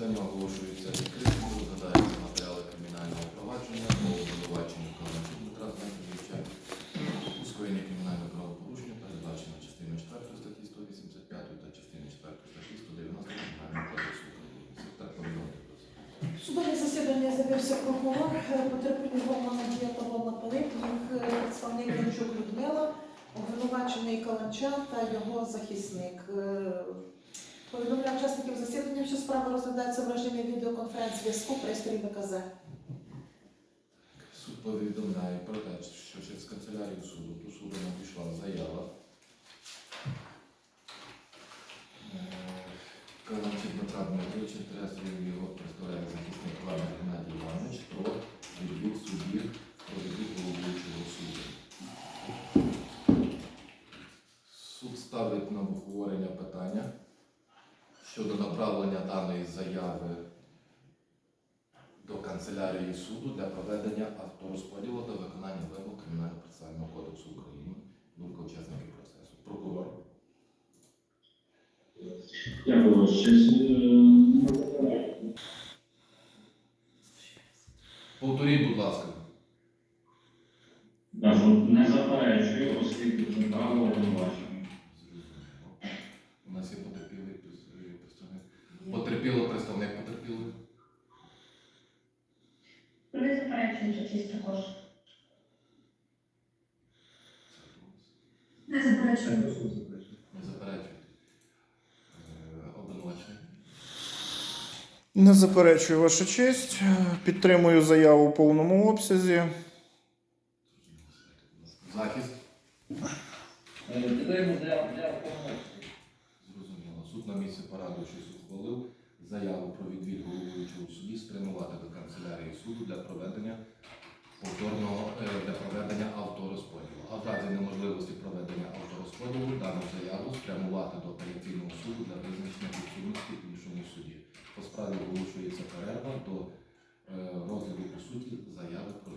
Засідання оголошується відкритим, розглядаються матеріали кримінального провадження по обвинуваченню Каланчук Дмитра Зенковича у кримінального правопорушення, передбачено частиною 4 статті 185 та частиною 4 статті 190 Кримінального кодексу України. Сектор повідомити про це. Судове засідання з'явився прокурор, е, потерпілі Романа Надія та Павла їх е, представник Янчук Людмила, обвинувачений Каланча та його захисник. Повідомляю учасників засідання, що справа розглядається в режимі відеоконференц-зв'язку пристрій ВКЗ. Суд повідомляє про те, що через канцелярію суду до суду надійшла заява. Е, Каланчик Дмитра Дмитровича, інтересує його представляє захисник Ваня Геннадій Іванович про відвід судді, про відвід головуючого суду. Суд ставить на обговорення питання щодо направлення даної заяви до канцелярії суду для проведення авторозподілу та виконання вимог Кримінального процесуального кодексу України. Думка учасників процесу. Прокурор. Дякую. Е, Повторіть, будь ласка. Не заперечую, оскільки право обвинувачення. Зрозуміло. У нас є потерпілий прис- представник. Потерпіло представник потерпілий. Не заперечується честь також. Не заперечую. Не заперечуйте. Е, Не заперечую ваша честь. Підтримую заяву у повному обсязі. Захист. Підтримую для, для допомоги. Зрозуміло. Суд на місці порадившись ухвалив заяву про відвід головуючого суді спрямувати до канцелярії суду для проведення повторного е, для проведення авторозподілу. А в разі неможливості проведення авторозподілу дану заяву спрямувати до апеляційного суду для визначення підсудності в іншому суді. По справі оголошується перерва до е, розгляду по суті заяви про